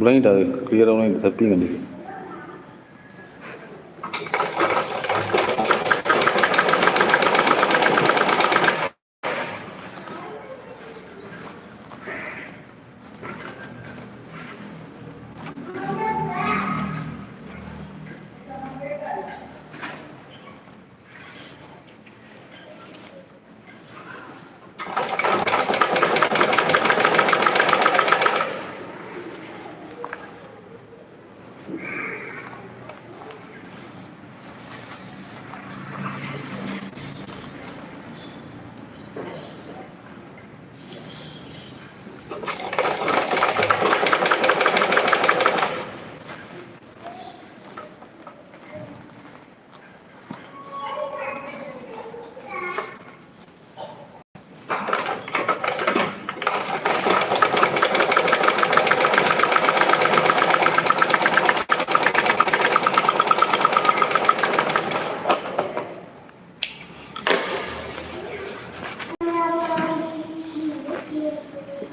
Blind அது கிளியராக தப்பி கண்டிப்பாக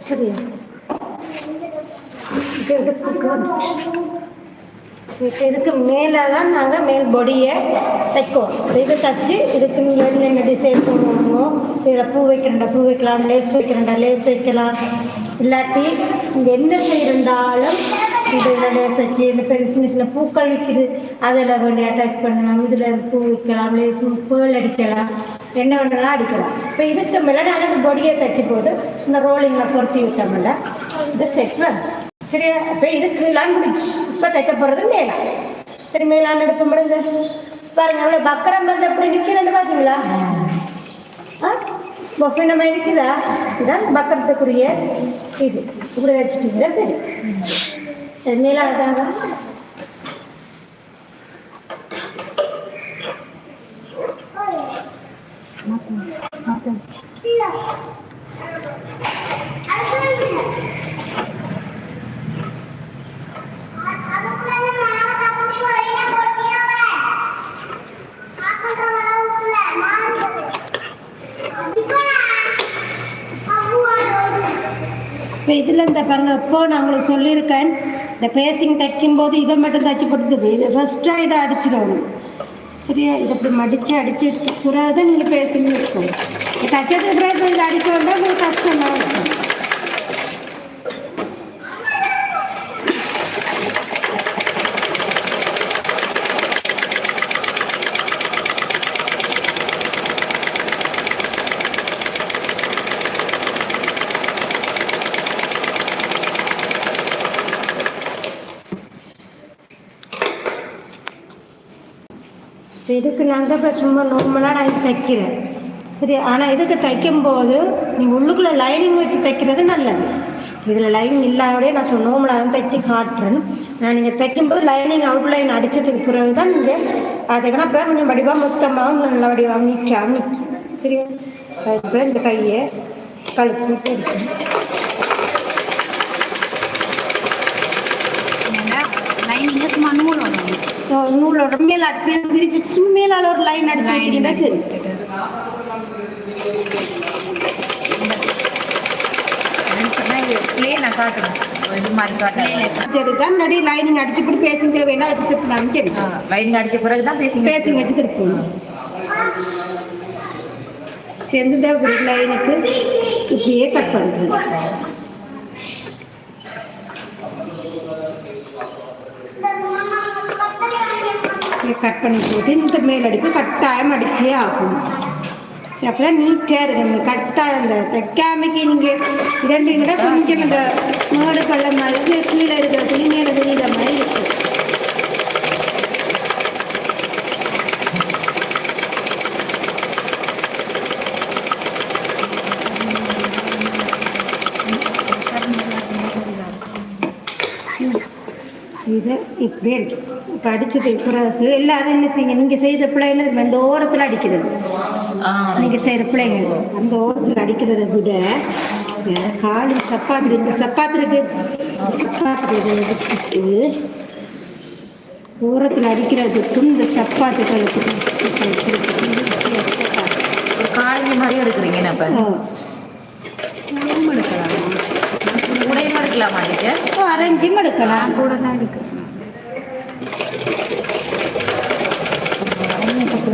சரியா இது எடுத்துக்கோ. இப்போ இதுக்கு மேலே தான் கொடியை தைக்கும். பொடியை இது தச்சு இதுக்கு நீங்கள் டிசைன் போடணும் இதில் பூ வைக்கிறண்டா பூ வைக்கலாம் லேஸ் வைக்கிறண்டா லேஸ் வைக்கலாம். இல்லாட்டி இங்கே என்ன செய்யிருந்தாலும் இந்த இதில் லேஸ் வச்சு இந்த பெரிய சின்ன சின்ன பூக்கள் விற்கிது அதில் கொஞ்சம் அட்டாச் பண்ணலாம். இதில் பூ வைக்கலாம் லேஸ் பேல் அடிக்கலாம் என்ன வேணாலும் அடிக்கலாம். இப்போ இதுக்கு மேலே நாங்கள் இந்த பொடியை தச்சு போட்டு இந்த ரோலிங்கில் பொருத்தி விட்டோம்ல இந்த செட் வந்து. சரியா? இப்போ இதுக்கு லாங்குவேஜ் இப்போ தைக்க போகிறது மேலே. சரி மேலான் எடுக்க முடியுங்க பாருங்க அவ்வளோ பக்கரம் வந்து அப்படி நிற்குதுன்னு பார்த்தீங்களா? ஆ? நம்ம இருக்குதா இதுதான் பக்கரத்துக்குரிய இது. இப்படி வச்சுட்டீங்களா? சரி. சரி மேலான தாங்க இப்போ இதில் இந்த பாருங்க இப்போ நான் உங்களுக்கு சொல்லியிருக்கேன் இந்த பேசிங் தைக்கும்போது இதை மட்டும் தைச்சி போட்டு இது ஃபஸ்ட்டாக இதை அடிச்சிடணும். சரியா? இதை இப்படி மடித்து அடித்து பிறகு தான் நீங்கள் பேசிங் இருக்கும் இது தைச்சதுக்கு பிறகு இதை அடிக்க வேண்டாம் உங்களுக்கு கஷ்டம் இருக்கும் இப்போ இதுக்கு நாங்கள் இப்போ சும்மா நார்மலாக நான் தைக்கிறேன். சரி ஆனால் இதுக்கு தைக்கும்போது நீ உள்ளுக்குள்ளே லைனிங் வச்சு தைக்கிறது நல்லது. இதில் லைனிங் இல்லாதே நான் சொன்ன நார்மலாக தான் தைச்சி காட்டுறேன். நான் நீங்கள் தைக்கும்போது லைனிங் அவுட்லைன் அடித்ததுக்கு பிறகு தான் நீங்கள் அதுக்குன்னா இப்போ கொஞ்சம் வடிவாக மொத்தமாக நல்ல வடிவாக நீச்சா நிற்கும் சரியா? அதுக்கு இந்த கையை கழுத்து எடுக்கணும் லைனிங்க சும்மா நூல் நூலோட மேலே அப்படியே விரிச்சு சும்மா மேலால ஒரு லைன் அடிச்சு விட்டீங்கன்னா சரி. சொன்னால் இது பிளேனை காட்டணும் இது மாதிரி காட்டணும் சரி தான் நடி லைனிங் அடிச்சு இப்படி பேசிங்க வேணா வச்சு திருப்பினாலும் சரி. லைனிங் அடிச்ச பிறகு தான் பேசி பேசிங்க வச்சு திருப்பணும் எந்த இப்படி லைனுக்கு இப்படியே கட் கட் பண்ணி போட்டு இந்த மேல் அடிப்பு கட்டாயம் அடிச்சே ஆகும் அப்போ தான் நீட்டாக இருக்கும் இந்த கட்டாயம் இந்த தைக்காமைக்கு நீங்கள் இரண்டு விட கொஞ்சம் இந்த மேடு பள்ளம் மாதிரி கீழே இருக்கிற துணி மேலே தெரியுற மாதிரி இருக்கும் இது இப்படி அடிக்கும் இப்போ அடிச்சது பிறகு எல்லாரும் என்ன செய்யுங்க நீங்கள் செய்த பிள்ளைகள் இந்த ஓரத்தில் அடிக்கிறது. நீங்கள் செய்கிற பிள்ளைகள் அந்த ஓரத்தில் அடிக்கிறத விட இந்த காலி சப்பாத்தி இந்த சப்பாத்தி இருக்கு. சப்பாத்தி எடுத்துட்டு ஓரத்தில் அடிக்கிறதுக்கும் இந்த சப்பாத்துகளுக்கும் ஒரு காலனி மாதிரி எடுக்கிறீங்க உடையும் எடுக்கலாம்? எடுக்கலாமா அரைஞ்சும் எடுக்கலாம். கூட தான் எடுக்கிறேன்.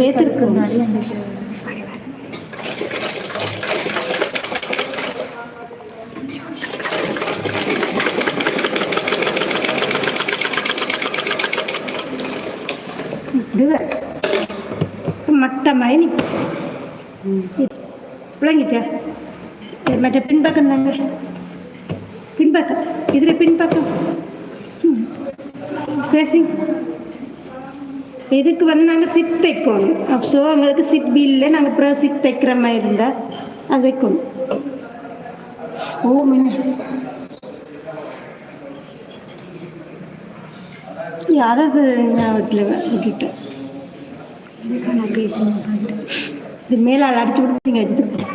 வேத்திருக்கு முன்னாடி அந்த இப்படி வரும். மட்டமாய் நிற்கும் விளங்கிட்டா. மற்ற பின்பக்கம் தாங்க. பின்பக்கம். இதில் பின்பக்கம். ஸ்பேசிங் இதுக்கு வந்து நாங்கள் சிப் தைக்கணும். ஸோ எங்களுக்கு சிப் இல்லை நாங்கள் அப்புறம் சிப் தைக்கிற மாதிரி இருந்தால் அது வைக்கணும். ஓ மின்ன. அதாவது ஞாபகத்தில் விட்டுட்டேன். இது மேலால் அடிச்சு கொடுத்தீங்க வச்சுட்டு.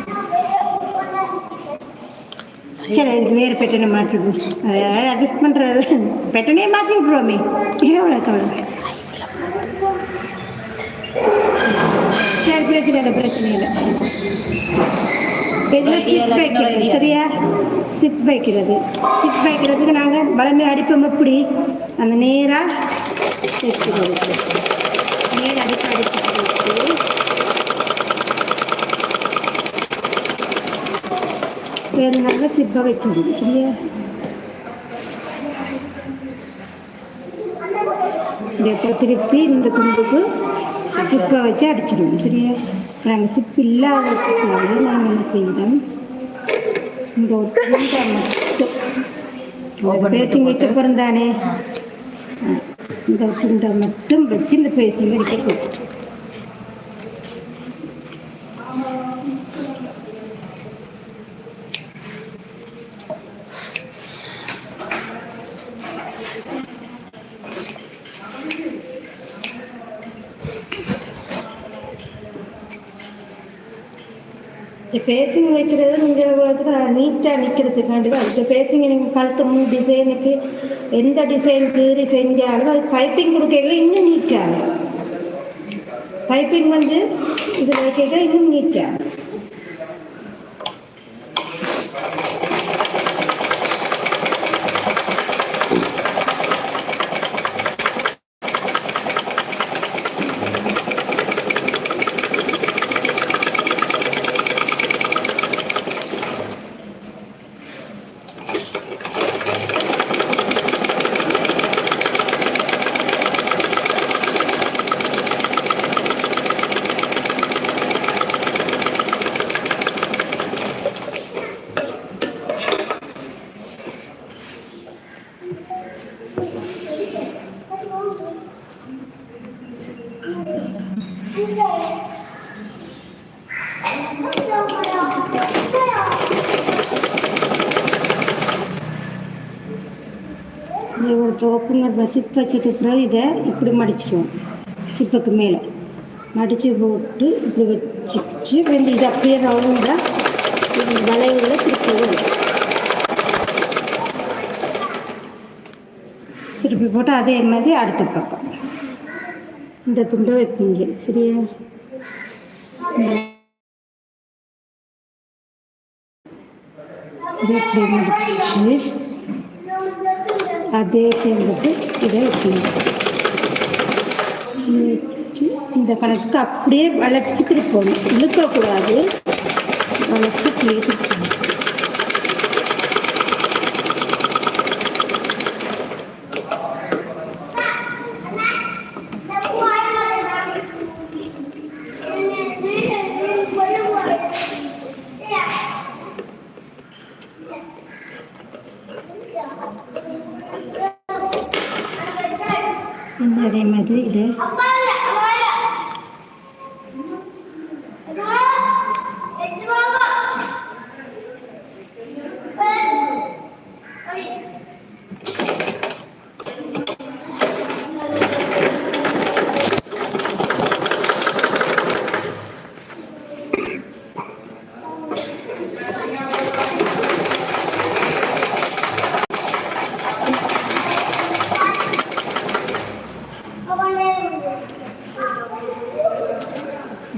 சரி இதுக்கு வேறு பெட்டனை மாற்றுது அட்ஜஸ்ட் பண்ணுறது பெட்டனே மாற்றி விட்ருவோமே எவ்வளோ கவலை? சரி பிரச்சனை இல்லை பிரச்சனை இல்லை. இதில் சிப் வைக்கிறது சரியா? சிப் வைக்கிறது. சிப் வைக்கிறதுக்கு நாங்கள் வளமே அடிப்போம் எப்படி? அந்த நேராக வைக்கிறது நேர் அடிப்பு வேறு நாங்கள் சிப்பை வச்சிடணும் சரியா? இப்போ திருப்பி இந்த துண்டுக்கு சிப்பை வச்சு அடிச்சிடுவோம் சரியா? நாங்கள் சிப்பு இல்லாததுனால நாங்கள் என்ன செய்கிறோம் இந்த ஒரு மட்டும். பேசிங் வைக்க போகிறோம் தானே? இந்த துண்டை மட்டும் வச்சு இந்த பேசிங் போட்டு. ஃபேஸிங் பேசிங் வைக்கிறது நீங்கள் உலகத்தில் நீட்டாக நிற்கிறதுக்காண்டி தான். இப்போ பேசிங்க நீங்கள் கழுத்து முன் டிசைனுக்கு எந்த டிசைன் கீறி செஞ்சாலும் அது பைப்பிங் கொடுக்கல இன்னும் நீட்டாக பைப்பிங் வந்து இது வைக்க இன்னும் நீட்டாக இது சிப் வச்சதுக்கு பிறகு இதை இப்படி மடிச்சிடுவோம். சிப்புக்கு மேலே. மடித்து போட்டு இப்படி வச்சுட்டு வந்து இது அப்படியே ரவுண்டாக வளைவில் திருப்பி திருப்பி போட்டு அதே மாதிரி அடுத்த பக்கம். இந்த துண்டை வைப்பீங்க. சரியா? இப்படி முடிச்சிச்சு அதே சேர்ந்துட்டு இதை வைக்கணும் இந்த கணக்குக்கு அப்படியே வளைச்சி திருப்பணும் இழுக்கக்கூடாது. வளைச்சி அப்படியே திருப்பணும்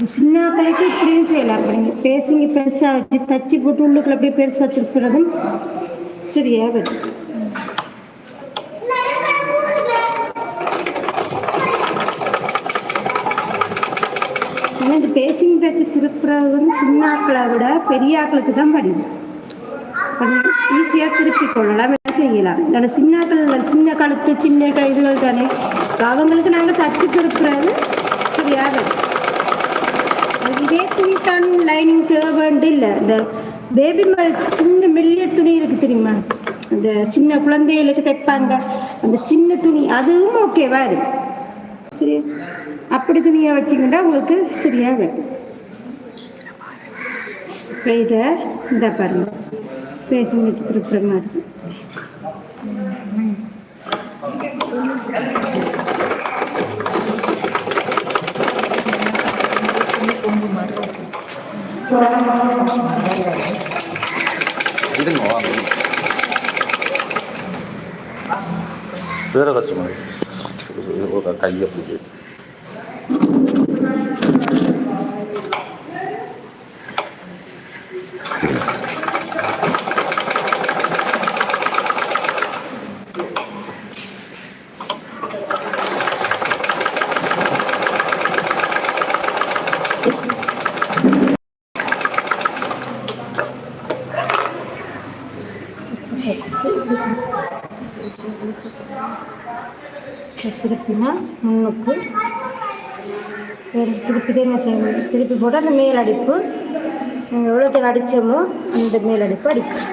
சின்னாக்களுக்கு இப்படியும் செய்யலாம். இப்போ பேசிங்க பெருசாக வச்சு தச்சு போட்டு உள்ளுக்குள்ள அப்படியே பெருசாக திருப்புறதும் சரியாக வச்சு ஆனால் இது பேசிங்க தச்சு திருப்புறது வந்து சின்னாக்களை விட பெரிய ஆக்களுக்கு தான் படிக்கும். கொஞ்சம் ஈஸியாக திருப்பி கொள்ளலாம் செய்யலாம். ஆனால் சின்னாக்கள் சின்ன கழுத்து சின்ன இதுகள் தானே. அவங்களுக்கு நாங்கள் தச்சு திருப்புறது சரியாக அது இதே லைனிங் தேவைன்ட்டு இல்லை. இந்த பேபி சின்ன மெல்லிய துணி இருக்கு தெரியுமா? அந்த சின்ன குழந்தைகளுக்கு தைப்பாங்க. அந்த சின்ன துணி அதுவும் ஓகேவா இருக்கு சரி அப்படி துணியை வச்சிங்கன்னா உங்களுக்கு சரியாக இப்போ இதை இந்த பாருங்க. பேசி வச்சு திருப்புற மாதிரி இதுங்க வாங்க வேற கஷ்டமாக கையை பிடிச்சி. திருப்பினா முன்னுக்கு. திருப்பி தான் என்ன செய்யணும்? திருப்பி போட்டு அந்த மேல் அடிப்பு எவ்வளோ எவ்வளோத்துக்கு அடித்தோமோ அந்த மேல் அடிப்பு அடிக்கும்.